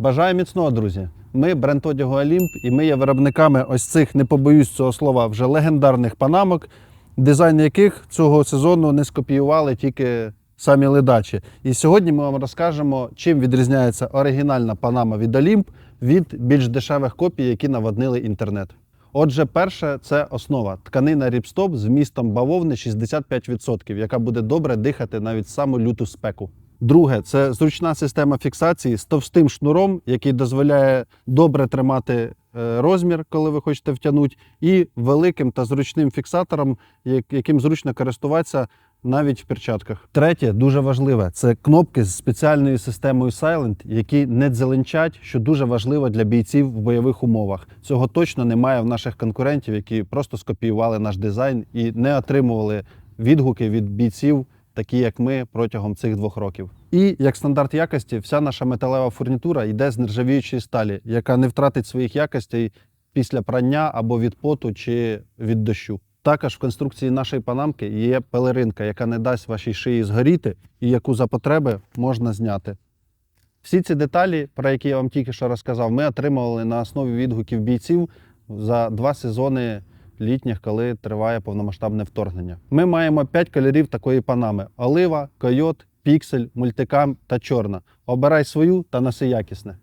Бажаю міцного, друзі! Ми бренд одягу Олімп, і ми є виробниками ось цих, не побоюсь цього слова, вже легендарних панамок, дизайн яких цього сезону не скопіювали тільки самі ледачі. І сьогодні ми вам розкажемо, чим відрізняється оригінальна панама від Олімп від більш дешевих копій, які наводнили інтернет. Отже, перше це основа тканина ріпстоп з вмістом бавовни 65%, яка буде добре дихати навіть саму люту спеку. Друге, це зручна система фіксації з товстим шнуром, який дозволяє добре тримати е, розмір, коли ви хочете втягнути, і великим та зручним фіксатором, яким зручно користуватися навіть в перчатках. Третє, дуже важливе, це кнопки з спеціальною системою Silent, які не дзеленчать, що дуже важливо для бійців в бойових умовах. Цього точно немає в наших конкурентів, які просто скопіювали наш дизайн і не отримували відгуки від бійців, такі як ми, протягом цих двох років. І як стандарт якості, вся наша металева фурнітура йде з нержавіючої сталі, яка не втратить своїх якостей після прання або від поту чи від дощу. Також в конструкції нашої панамки є пелеринка, яка не дасть вашій шиї згоріти і яку за потреби можна зняти. Всі ці деталі, про які я вам тільки що розказав, ми отримували на основі відгуків бійців за два сезони літніх, коли триває повномасштабне вторгнення. Ми маємо п'ять кольорів такої панами: олива, койот, піксель, мультикам та чорна. Обирай свою та носи якісне.